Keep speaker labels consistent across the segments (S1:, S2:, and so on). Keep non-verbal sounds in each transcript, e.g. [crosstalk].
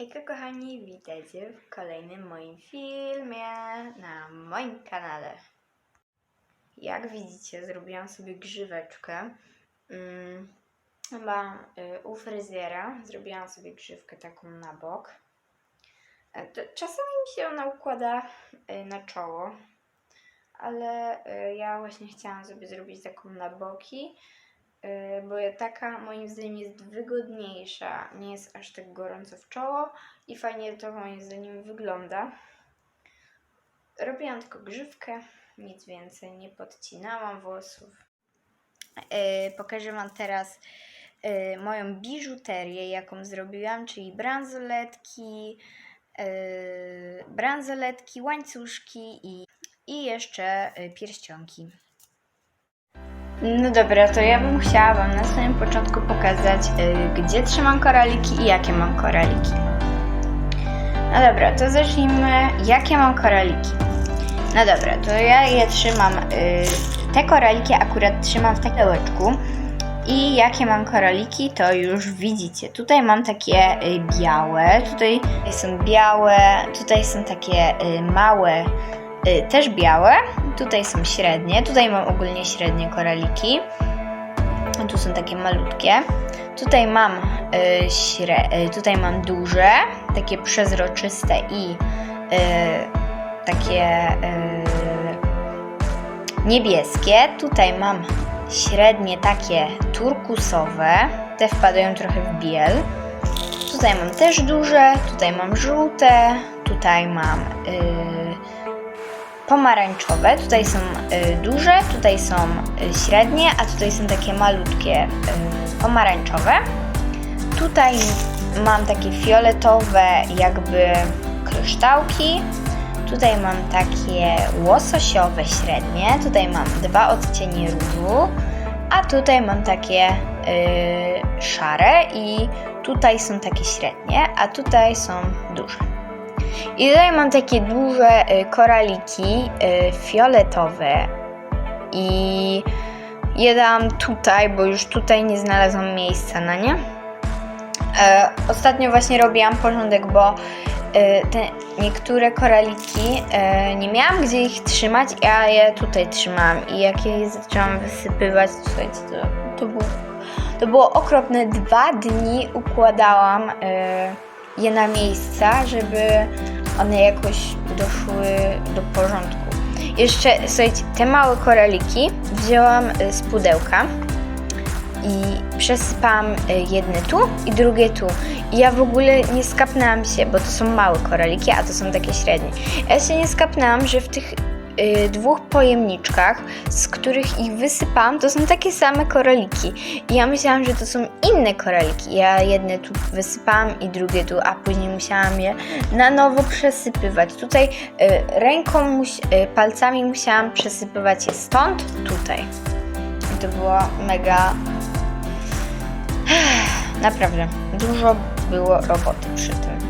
S1: Hejka kochani, witajcie w kolejnym moim filmie na moim kanale. Jak widzicie, zrobiłam sobie grzyweczkę. Mm, chyba y, u fryzjera zrobiłam sobie grzywkę taką na bok. E, Czasami mi się ona układa y, na czoło, ale y, ja właśnie chciałam sobie zrobić taką na boki, bo ja taka moim zdaniem jest wygodniejsza, nie jest aż tak gorąco w czoło i fajnie to moim zdaniem wygląda. Robiłam tylko grzywkę, nic więcej, nie podcinałam włosów. Yy, pokażę Wam teraz yy, moją biżuterię, jaką zrobiłam, czyli bransoletki, yy, bransoletki, łańcuszki i, i jeszcze yy, pierścionki. No dobra, to ja bym chciała Wam na samym początku pokazać, yy, gdzie trzymam koraliki i jakie mam koraliki. No dobra, to zacznijmy, jakie mam koraliki. No dobra, to ja je trzymam, yy, te koraliki akurat trzymam w takiego i jakie mam koraliki, to już widzicie. Tutaj mam takie y, białe, tutaj są białe, tutaj są takie y, małe, y, też białe, tutaj są średnie, tutaj mam ogólnie średnie koraliki. Tu są takie malutkie. Tutaj mam, y, śre, y, tutaj mam duże, takie przezroczyste i y, takie y, niebieskie. Tutaj mam średnie takie turkusowe, te wpadają trochę w biel. Tutaj mam też duże, tutaj mam żółte, tutaj mam y, pomarańczowe. Tutaj są y, duże, tutaj są y, średnie, a tutaj są takie malutkie y, pomarańczowe. Tutaj mam takie fioletowe, jakby kryształki. Tutaj mam takie łososiowe średnie. Tutaj mam dwa odcienie różu, a tutaj mam takie y, szare i tutaj są takie średnie, a tutaj są duże. I tutaj mam takie duże y, koraliki y, fioletowe i je dam tutaj, bo już tutaj nie znalazłam miejsca na nie. E, ostatnio właśnie robiłam porządek, bo te niektóre koraliki e, nie miałam gdzie ich trzymać, a je tutaj trzymałam i jak je zaczęłam wysypywać, to, to, był, to było okropne. Dwa dni układałam e, je na miejsca, żeby one jakoś doszły do porządku. Jeszcze, słuchajcie, te małe koraliki wzięłam e, z pudełka i przesypałam y, jedne tu i drugie tu. I ja w ogóle nie skapnęłam się, bo to są małe koraliki, a to są takie średnie. Ja się nie skapnęłam, że w tych y, dwóch pojemniczkach, z których ich wysypałam, to są takie same koraliki. I ja myślałam, że to są inne koraliki. Ja jedne tu wysypałam i drugie tu, a później musiałam je na nowo przesypywać. Tutaj y, ręką, y, palcami musiałam przesypywać je stąd, tutaj. I to było mega [sighs] Naprawdę, dużo było roboty przy tym.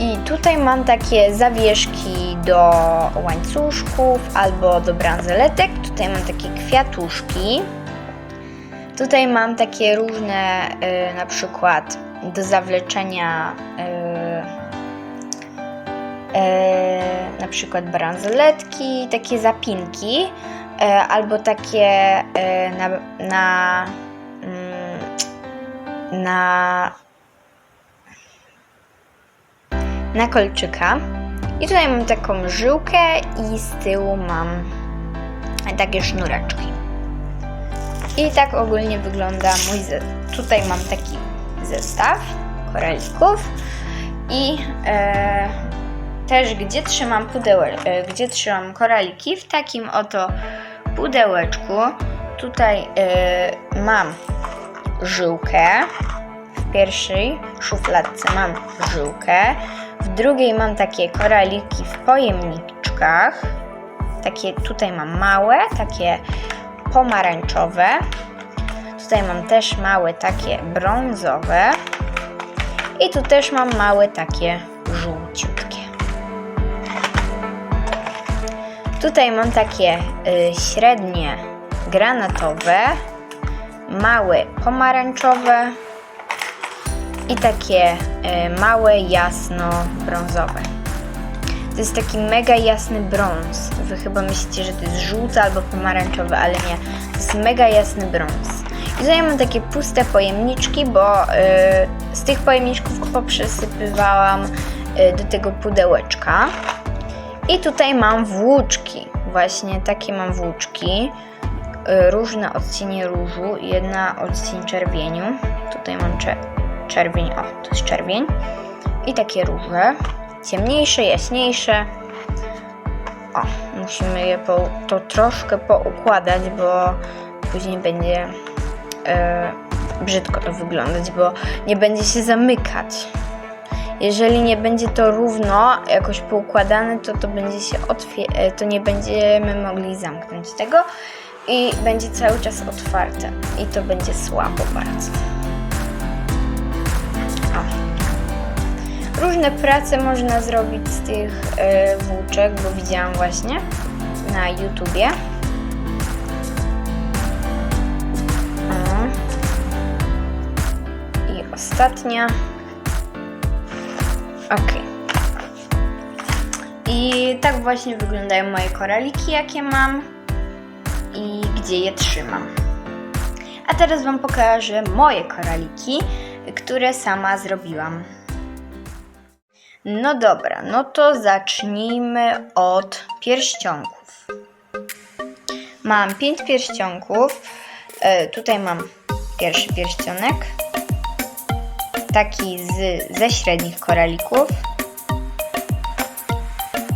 S1: I tutaj mam takie zawieszki do łańcuszków albo do bransoletek. Tutaj mam takie kwiatuszki. Tutaj mam takie różne, y, na przykład do zawleczenia, y, y, na przykład bransoletki, takie zapinki, albo takie na, na mm, na, na kolczyka. I tutaj mam taką żyłkę i z tyłu mam takie sznureczki. I tak ogólnie wygląda mój zestaw. Tutaj mam taki zestaw koralików i e, też gdzie trzymam pudełek, e, gdzie trzymam koraliki w takim oto pudełeczku. Tutaj e, mam żyłkę. W pierwszej szufladce mam żyłkę. W drugiej mam takie koraliki w pojemniczkach. Takie tutaj mam małe, takie pomarańczowe. Tutaj mam też małe, takie brązowe. I tu też mam małe, takie żółciutkie. Tutaj mam takie y, średnie granatowe, małe pomarańczowe i takie e, małe, jasno-brązowe. To jest taki mega jasny brąz. Wy chyba myślicie, że to jest żółty albo pomarańczowy, ale nie. To jest mega jasny brąz. I tutaj mam takie puste pojemniczki, bo y, z tych pojemniczków poprzesypywałam y, do tego pudełeczka. I tutaj mam włóczki. Właśnie takie mam włóczki. Różne odcienie różu jedna odcień czerwieniu. Tutaj mam czerwień, o, to jest czerwień. I takie róże. Ciemniejsze, jaśniejsze. O, musimy je po, to troszkę poukładać, bo później będzie e, brzydko to wyglądać, bo nie będzie się zamykać. Jeżeli nie będzie to równo jakoś poukładane, to to będzie się e, to nie będziemy mogli zamknąć tego i będzie cały czas otwarte i to będzie słabo bardzo. Różne prace można zrobić z tych e, włóczek, bo widziałam właśnie na YouTubie. I ostatnia. Ok. I tak właśnie wyglądają moje koraliki, jakie mam i gdzie je trzymam. A teraz Wam pokażę moje koraliki, które sama zrobiłam. No dobra, no to zacznijmy od pierścionków. Mam pięć pierścionków. E, tutaj mam pierwszy pierścionek. Taki z, ze średnich koralików.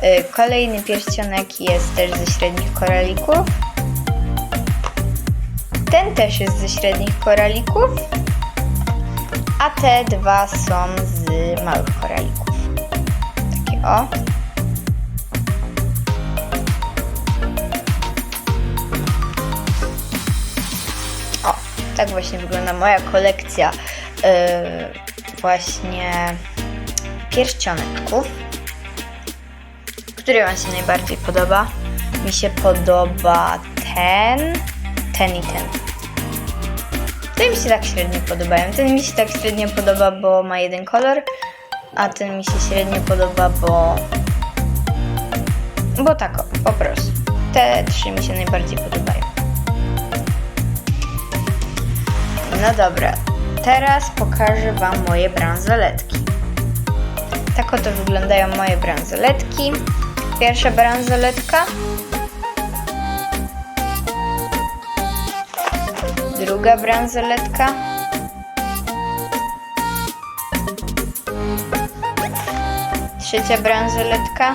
S1: E, kolejny pierścionek jest też ze średnich koralików. Ten też jest ze średnich koralików. A te dwa są z małych koralików. O. O, tak właśnie wygląda moja kolekcja yy, właśnie pierścioneczków. Który Wam się najbardziej podoba? Mi się podoba ten, ten i ten. Te mi się tak średnio podobają. Ten mi się tak średnio podoba, bo ma jeden kolor, a ten mi się średnio podoba, bo. Bo tak, po prostu. Te trzy mi się najbardziej podobają. No dobra, teraz pokażę Wam moje bransoletki. Tak oto wyglądają moje bransoletki. Pierwsza bransoletka. Druga bransoletka. Trzecia bransoletka.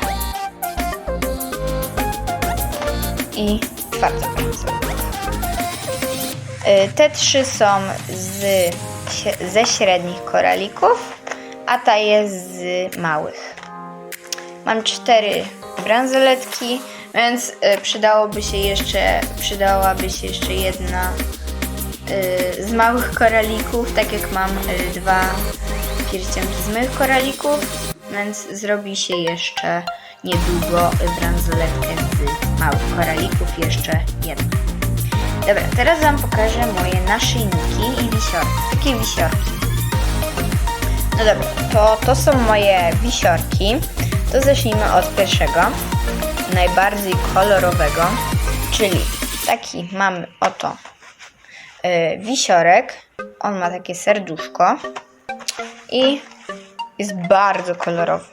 S1: I czwarta bransoletka. Y, Te trzy są z, ze średnich koralików, a ta jest z małych. Mam cztery bransoletki, więc y, przydałoby się jeszcze, przydałaby się jeszcze jedna y, z małych koralików, tak jak mam dwa pierścionki z małych koralików, więc zrobi się jeszcze niedługo bransoletkę z małych koralików, jeszcze jedna. Dobra, teraz Wam pokażę moje naszyjniki i wisiorki. Takie wisiorki. No dobra, to, to są moje wisiorki. To zacznijmy od pierwszego, najbardziej kolorowego, czyli taki mamy oto y, wisiorek. On ma takie serduszko i jest bardzo kolorowy.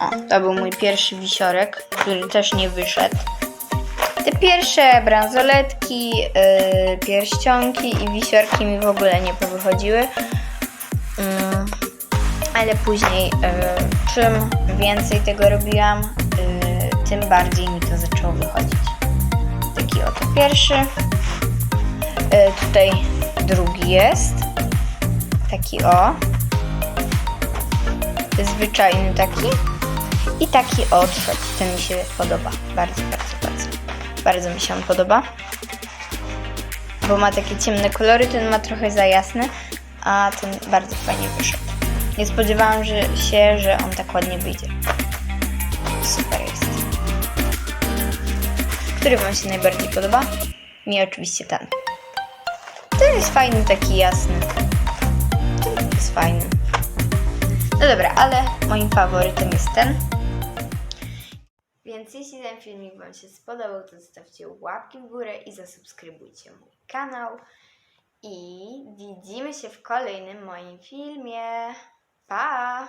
S1: O, to był mój pierwszy wisiorek, który też nie wyszedł. Te pierwsze bransoletki, yy, pierścionki i wisiorki mi w ogóle nie powychodziły. Mm, ale później, yy, czym więcej tego robiłam, yy, tym bardziej mi to zaczęło wychodzić. Taki oto pierwszy. Yy, tutaj drugi jest. Taki o. Zwyczajny taki. I taki o trzeci. Ten mi się podoba. Bardzo, bardzo, bardzo. Bardzo mi się on podoba. Bo ma takie ciemne kolory, ten ma trochę za jasny, a ten bardzo fajnie wyszedł. Nie spodziewałam że, się, że on tak ładnie wyjdzie. Super jest. Który Wam się najbardziej podoba? Mi oczywiście ten. Ten jest fajny, taki jasny. jest fajny. No dobra, ale moim faworytem jest ten. Więc jeśli ten filmik Wam się spodobał, to zostawcie łapki w górę i zasubskrybujcie mój kanał. I widzimy się w kolejnym moim filmie. Pa!